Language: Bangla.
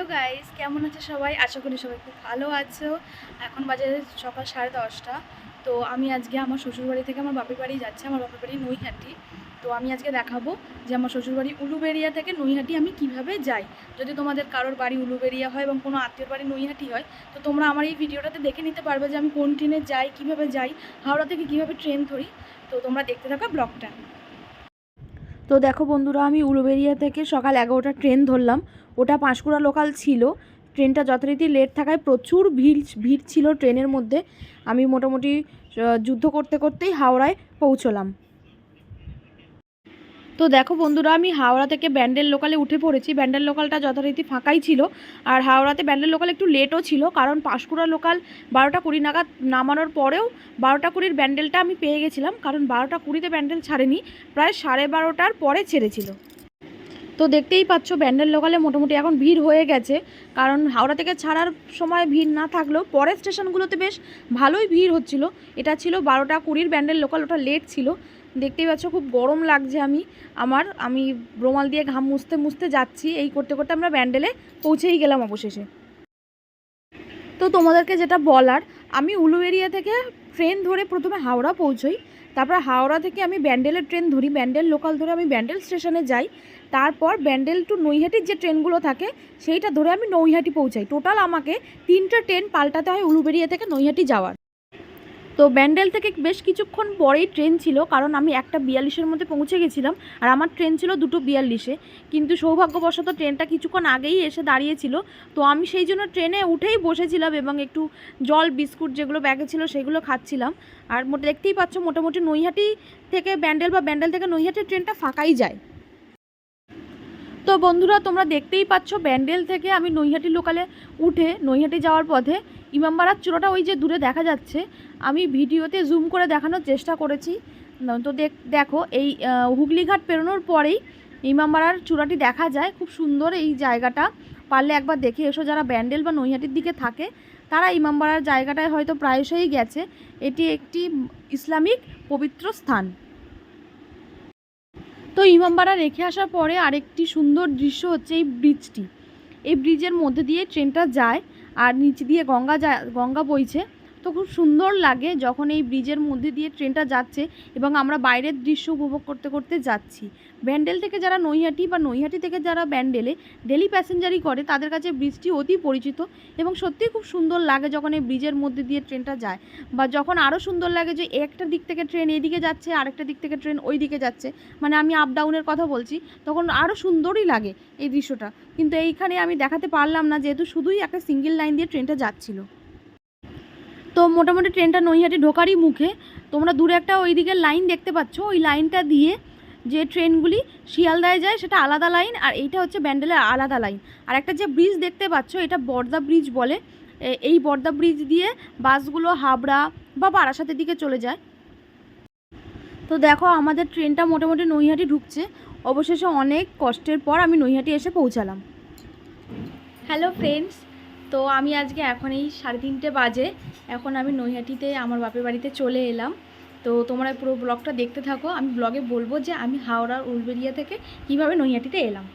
হ্যালো গাইস, কেমন আছে সবাই? আশা করি সবাই খুব ভালো আছো। এখন বাজে সকাল সাড়ে দশটা। তো আমি আজকে আমার শ্বশুরবাড়ি থেকে আমার বাপের বাড়ি যাচ্ছি, আমার বাপের বাড়ি নৈহাটি। তো আমি আজকে দেখাবো যে আমার শ্বশুরবাড়ি উলুবেরিয়া থেকে নৈহাটি আমি কীভাবে যাই। যদি তোমাদের কারোর বাড়ি উলুবেরিয়া হয় এবং কোনো আত্মীয়র বাড়ি নৈহাটি হয়, তো তোমরা আমার এই ভিডিওটাতে দেখে নিতে পারবে যে আমি কোন ট্রেনে যাই, কীভাবে যাই, হাওড়া থেকে কীভাবে ট্রেন ধরি। তো তোমরা দেখতে থাকো ব্লগটা। তো দেখো বন্ধুরা, আমি উলুবেরিয়া থেকে সকাল এগারোটা ট্রেন ধরলাম। ওটা পাঁশকুড়া লোকাল ছিল। ট্রেনটা যথারীতি লেট থাকায় প্রচুর ভিড় ভিড় ছিল ট্রেনের মধ্যে। আমি মোটামুটি যুদ্ধ করতে করতেই হাওড়ায় পৌঁছলাম। তো দেখো বন্ধুরা, আমি হাওড়া থেকে ব্যান্ডেল লোকালে উঠে পড়েছি। ব্যান্ডেল লোকালটা যথারীতি ফাঁকাই ছিল। আর হাওড়াতে ব্যান্ডেল লোকাল একটু লেটও ছিল, কারণ পাঁশকুড়া লোকাল বারোটা কুড়ি নাগাদ নামানোর পরেও বারোটা কুড়ির ব্যান্ডেলটা আমি পেয়ে গেছিলাম, কারণ বারোটা কুড়িতে ব্যান্ডেল ছাড়েনি, প্রায় সাড়ে বারোটার পরে ছেড়েছিল। তো দেখতেই পাচ্ছ, ব্যান্ডেল লোকালে মোটামুটি এখন ভিড় হয়ে গেছে, কারণ হাওড়া থেকে ছাড়ার সময় ভিড় না থাকলেও পরের স্টেশনগুলোতে বেশ ভালোই ভিড় হচ্ছিল। এটা ছিল বারোটা কুড়ির ব্যান্ডেল লোকাল, ওটা লেট ছিল। দেখতেই পাচ্ছ খুব গরম লাগছে আমি। আমার, আমি রুমাল দিয়ে ঘাম মুছতে মুছতে যাচ্ছি। এই করতে করতে আমরা ব্যান্ডেলে পৌঁছেই গেলাম অবশেষে। তো তোমাদেরকে যেটা বলার, আমি উলুবেরিয়া থেকে ট্রেন ধরে প্রথমে হাওড়া পৌঁছই। তারপর হাওড়া থেকে আমি ব্যান্ডেলের ট্রেন ধরি। ব্যান্ডেল লোকাল ধরে আমি ব্যান্ডেল স্টেশনে যাই। তারপর ব্যান্ডেল টু নৈহাটির যে ট্রেনগুলো থাকে, সেইটা ধরে আমি নৈহাটি পৌঁছাই। টোটাল আমাকে তিনটা ট্রেন পাল্টাতে হয় উলুবেরিয়া থেকে নৈহাটি যাওয়ার। তো ব্যান্ডেল থেকে বেশ কিছুক্ষণ পরেই ট্রেন ছিল, কারণ আমি একটা বিয়াল্লিশের মধ্যে পৌঁছে গেছিলাম, আর আমার ট্রেন ছিল দুটো বিয়াল্লিশে। কিন্তু সৌভাগ্যবশত ট্রেনটা কিছুক্ষণ আগেই এসে দাঁড়িয়েছিল। তো আমি সেই জন্য ট্রেনে উঠেই বসেছিলাম এবং একটু জল, বিস্কুট যেগুলো ব্যাগে ছিল সেগুলো খাচ্ছিলাম। আর মোটা দেখতেই পাচ্ছ মোটামুটি নৈহাটি থেকে ব্যান্ডেল বা ব্যান্ডেল থেকে নৈহাটি ট্রেনটা ফাঁকাই যায়। তো বন্ধুরা, তোমরা দেখতেই পাচ্ছ ব্যান্ডেল থেকে আমি নৈহাটি লোকালে উঠে নৈহাটি যাওয়ার পথে ইমামবাড়ার চূড়াটা ওই যে দূরে দেখা যাচ্ছে। আমি ভিডিওতে জুম করে দেখানোর চেষ্টা করেছি। তো দেখ এই হুগলিঘাট পেরোনোর পরেই ইমামবাড়ার চূড়াটি দেখা যায়। খুব সুন্দর এই জায়গাটা। পারলে একবার দেখে এসো যারা ব্যান্ডেল বা নৈহাটির দিকে থাকে, তারা ইমামবাড়ার জায়গাটায় হয়তো প্রায়শই গেছে। এটি একটি ইসলামিক পবিত্র স্থান। তো ইমামবাড়া রেখে আসার পরে আরেকটি সুন্দর দৃশ্য হচ্ছে এই ব্রিজটি এই ব্রিজের মধ্যে দিয়ে ট্রেনটা যায় আর নিচ দিয়ে গঙ্গা যায়, গঙ্গা বইছে। তো খুব সুন্দর লাগে যখন এই ব্রিজের মধ্যে দিয়ে ট্রেনটা যাচ্ছে এবং আমরা বাইরের দৃশ্য উপভোগ করতে করতে যাচ্ছি। ব্যান্ডেল থেকে যারা নৈহাটি বা নৈহাটি থেকে যারা ব্যান্ডেলে ডেলি প্যাসেঞ্জারি করে, তাদের কাছে ব্রিজটি অতি পরিচিত এবং সত্যিই খুব সুন্দর লাগে যখন এই ব্রিজের মধ্যে দিয়ে ট্রেনটা যায় বা যখন আরও সুন্দর লাগে যে একটা দিক থেকে ট্রেন এদিকে যাচ্ছে, আরেকটা দিক থেকে ট্রেন ওই দিকে যাচ্ছে। মানে আমি আপ ডাউনের কথা বলছি, তখন আরও সুন্দরই লাগে এই দৃশ্যটা। কিন্তু এইখানে আমি দেখাতে পারলাম না যেহেতু শুধুই একটা সিঙ্গেল লাইন দিয়ে ট্রেনটা যাচ্ছিল। তো মোটামুটি ট্রেনটা নৈহাটি ঢোকারই মুখে। তোমরা দূরে একটা ওই দিকের লাইন দেখতে পাচ্ছ। ওই লাইনটা দিয়ে যে ট্রেনগুলি শিয়ালদায় যায়, সেটা আলাদা লাইন আর এইটা হচ্ছে ব্যান্ডেলের আলাদা লাইন আর একটা যে ব্রিজ দেখতে পাচ্ছ, এটা বর্দা ব্রিজ বলে। এই বর্দা ব্রিজ দিয়ে বাসগুলো হাবড়া বা বারাসাতের দিকে চলে যায়। তো দেখো, আমাদের ট্রেনটা মোটামুটি নৈহাটি ঢুকছে। অবশেষে অনেক কষ্টের পর আমি নৈহাটি এসে পৌঁছালাম। হ্যালো ফ্রেন্ডস তো আমি আজকে এখন এই সাড়ে তিনটে বাজে। এখন আমি নৈহাটিতে আমার বাপের বাড়িতে চলে এলাম। তো তোমরা পুরো ব্লগটা দেখতে থাকো। আমি ব্লগে বলব যে আমি হাওড়ার উলবেরিয়া থেকে কীভাবে নৈহাটিতে এলাম।